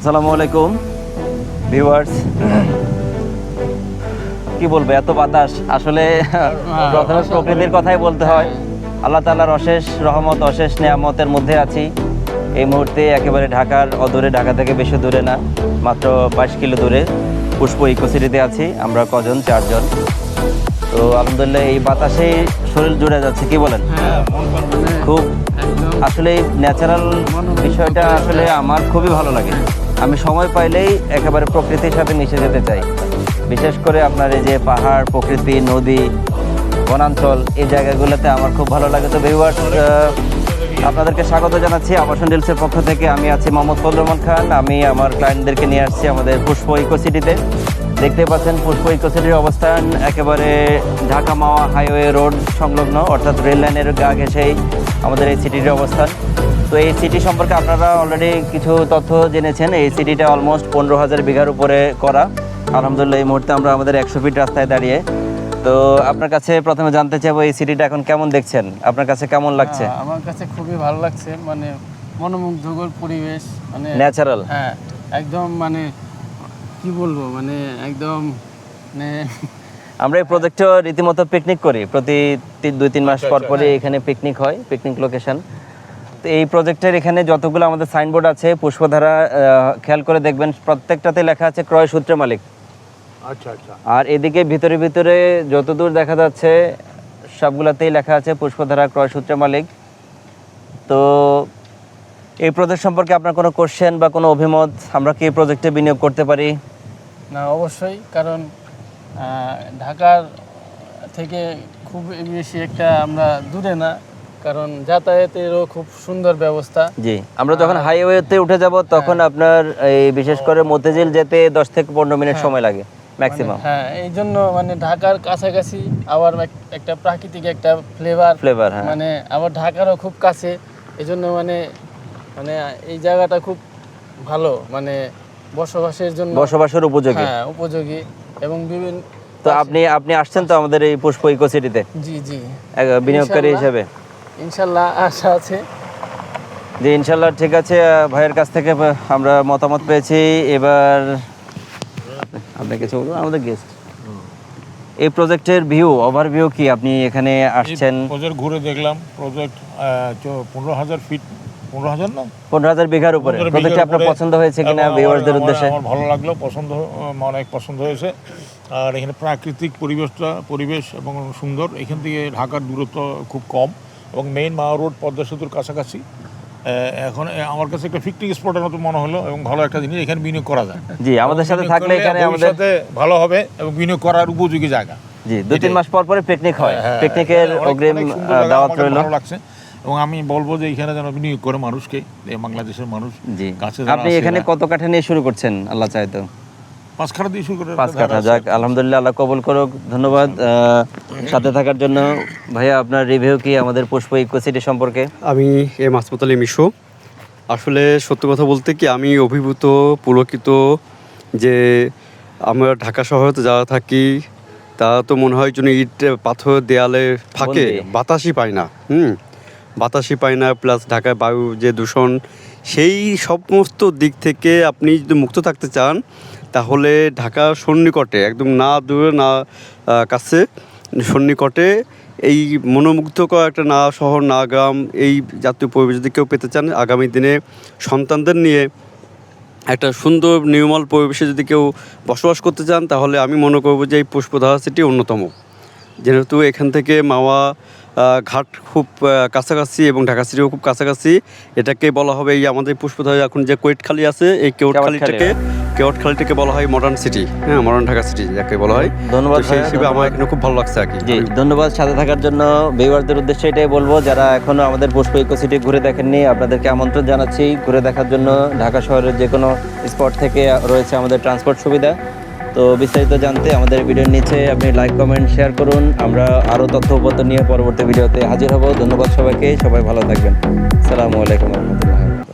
আসসালামু আলাইকুম। ভিউয়ার্স কি বলব এত বাতাস। আসলে প্রথমে প্রকৃতির কথাই বলতে হয়। আল্লাহ তাআলার অশেষ রহমত অশেষ নিয়ামতের মধ্যে আছি। এই মুহূর্তে একেবারে ঢাকার অদূরে ঢাকা থেকে বেশি দূরে না মাত্র বাইশ কিলো দূরে পুষ্প ইকোসিটিতে আছি। আমরা কজন? চারজন। তো আলহামদুলিল্লাহ এই বাতাসেই শরীর জুড়ে যাচ্ছে কি বলেন? খুব আসলে ন্যাচারাল বিষয়টা আসলে আমার খুবই ভালো লাগে। আমি সময় পাইলেই একেবারে প্রকৃতির সাথে মিশে যেতে চাই। বিশেষ করে আপনার এই যে পাহাড়, প্রকৃতি, নদী, বনাঞ্চল, এই জায়গাগুলোতে আমার খুব ভালো লাগে। তো ভিউয়ার্স আপনাদেরকে স্বাগত জানাচ্ছি আবাসন ডিলসের পক্ষ থেকে। আমি আছি মোহাম্মদ ফজল খান। আমি আমার ক্লায়েন্টদেরকে নিয়ে আসছি আমাদের পুষ্প ইকোসিটিতে দেখতে পাচ্ছেন পুষ্প ইকোসিটির অবস্থান। একেবারে ঢাকা মাওয়া হাইওয়ে রোড সংলগ্ন, অর্থাৎ রেল লাইনের গা ঘেসেই আমাদের এই সিটির অবস্থান। তো এই সিটি সম্পর্কে আপনারা অলরেডি কিছু তথ্য জেনেছেন। এই সিটিটা অলমোস্ট পনেরো হাজার বিঘার উপরে করা। আলহামদুলিল্লাহ এই মুহূর্তে আমরা আমাদের একশো ফিট রাস্তায় দাঁড়িয়ে। তো আপনার কাছে প্রথমে জানতে চাইব এই সিটিটা এখন কেমন দেখছেন? আপনার কাছে কেমন লাগছে? আমার কাছে খুবই ভালো লাগছে। মানে মনোমুগ্ধকর পরিবেশ মানে ন্যাচারাল হ্যাঁ একদম মানে কি বলব? মানে একদম মানে আমরা এই প্রজেক্টে রীতিমতো পিকনিক করি। প্রতি তিন দুই তিন মাস পর পরই এখানে পিকনিক হয় পিকনিক লোকেশন তো এই প্রজেক্টের এখানে যতগুলো আমাদের সাইনবোর্ড আছে পুষ্পধারা খেয়াল করে দেখবেন প্রত্যেকটাতে লেখা আছে ক্রয় সূত্রে মালিক। আচ্ছা আচ্ছা। আর এদিকে ভিতরে ভিতরে যতদূর দেখা যাচ্ছে সবগুলোতেই লেখা আছে পুষ্পধারা ক্রয় সূত্রে মালিক। তো এই প্রজেক্ট সম্পর্কে আপনার কোনো কোশ্চেন বা কোনো অভিমত? আমরা কি এই প্রজেক্টে বিনিয়োগ করতে পারি? না অবশ্যই। কারণ ঢাকার থেকে খুব বেশি একটা আমরা দূরে না কারণ যাতায়াতেরও খুব সুন্দর ব্যবস্থা। জি আমরা যখন হাইওয়েতে উঠে যাব তখন আপনার এই বিশেষ করে মতিঝিল যেতে দশ থেকে পনেরো মিনিট সময় লাগে ম্যাক্সিমাম হ্যাঁ এই জন্য মানে ঢাকার কাছাকাছি আবার একটা প্রাকৃতিক একটা ফ্লেভার ফ্লেভার হ্যাঁ। মানে আবার ঢাকারও খুব কাছে এই জন্য মানে মানে এই জায়গাটা খুব ভালো মানে বসবাসের জন্য বসবাসের উপযোগী। হ্যাঁ উপযোগী এবং বিভিন্ন তো আপনি আপনি আসছেন তো আমাদের এই পুষ্প ইকোসিটিতে জি জি। বিনিয়োগকারী। হিসেবে? ইনশাল্লাহ আশা আছে। জি ইনশাল্লাহ ঠিক আছে। ভাইয়ের কাছ থেকে আমরা মতামত পেয়েছি। এবার আপনি কিছু বলুন আমাদের গেস্ট এই প্রজেক্টের ভিউ ওভারভিউ কি? আপনি এখানে আসছেন। প্রজেক্ট ঘুরে দেখলাম। প্রজেক্ট পনেরো হাজার ফিট পনেরো হাজার না? পনেরো হাজার বিঘার উপরে। প্রজেক্টটি আপনার পছন্দ হয়েছে কিনা ভিউয়ারদের উদ্দেশ্যে? আমার ভালো লাগল পছন্দ অনেক পছন্দ হয়েছে। আর এখানে প্রাকৃতিক পরিবেশটা পরিবেশ এবং সুন্দর। এখান থেকে ঢাকার দূরত্ব খুব কম এবং মেইন মাওয়া রোড পদ্মা সেতুর কাছাকাছি। এখন আমার কাছে একটা পিকনিক স্পটের মতো মনে হলো এবং ভালো একটা জিনিস এখানে বিনিয়োগ করা যায়। জি আমাদের সাথে থাকলে এখানে আমাদের ভবিষ্যতে ভালো হবে এবং বিনিয়োগ করার উপযোগী জায়গা। জি দুই তিন মাস পর পরে পিকনিক হয়। হ্যাঁ, পিকনিকের অগ্রিম অনেক সুন্দর আহ, জায়গা, দাওয়াত রইল। ভালো লাগছে। এবং আমি বলব যে এখানে যেন বিনিয়োগ করে মানুষকে এই বাংলাদেশের মানুষ জি। আপনি এখানে কত কাঠা নিয়ে শুরু করছেন আল্লাহ চাইতো পাঁচ খাটা দিয়ে শুরু করে পাঁচ কাঠা যাক। আলহামদুলিল্লাহ আল্লাহ কবুল করুক ধন্যবাদ। সাথে থাকার জন্য ভাইয়া আপনার রিভিউ কি আমাদের পুষ্প ইকোসিটি সম্পর্কে? আমি এ মাসমত আলী মিশু। আসলে সত্য কথা বলতে কি আমি অভিভূত পুলকিত যে আমরা ঢাকা শহরে যারা থাকি তা তো মনে হয় যেন ইট পাথর দেয়ালে ফাঁকে বাতাসই পায় না। হুম। বাতাসই পায় না প্লাস ঢাকায় বায়ু যে দূষণ, সেই সমস্ত দিক থেকে আপনি যদি মুক্ত থাকতে চান, তাহলে ঢাকা সন্নিকটে, একদম না দূরে, না কাছে সন্নিকটে এই মনোমুগ্ধকর একটা না শহর, না গ্রাম, এই জাতীয় পরিবেশ যদি কেউ পেতে চান, আগামী দিনে সন্তানদের নিয়ে একটা সুন্দর নির্মল পরিবেশে যদি কেউ বসবাস করতে চান, তাহলে আমি মনে করব যে এই পুষ্পধারা সিটি অন্যতম। যেহেতু এখান থেকে মাওয়া ঘাট খুব কাছাকাছি এবং ঢাকা সিটিও খুব কাছাকাছি। এটাকে বলা হবে এই আমাদের পুষ্পধারা এখন যে কোয়েটখালি আছে এই কেওটখালিটাকে কেওটখালিটাকে বলা হয় মডার্ন সিটি হ্যাঁ মডার্ন ঢাকা সিটি যাকে বলা হয়। ধন্যবাদ সেই হিসেবে আমার এখানে খুব ভালো লাগছে আর কি। জি ধন্যবাদ। সাথে থাকার জন্য ভিউয়ারদের উদ্দেশ্যে এটাই বলব যারা এখনও আমাদের পুষ্প ইকো সিটি ঘুরে দেখেননি আপনাদেরকে আমন্ত্রণ জানাচ্ছি। ঘুরে দেখার জন্য ঢাকা শহরের যে কোনো স্পট থেকে রয়েছে আমাদের ট্রান্সপোর্ট সুবিধা। তো বিস্তারিত জানতে আমাদের ভিডিওর নিচে আপনি লাইক কমেন্ট শেয়ার করুন। আমরা আরও তথ্য উপত্য নিয়ে পরবর্তী ভিডিওতে হাজির হব। ধন্যবাদ সবাইকে। সবাই ভালো থাকবেন। সালামু আলাইকুম রহমতুল্লাহ।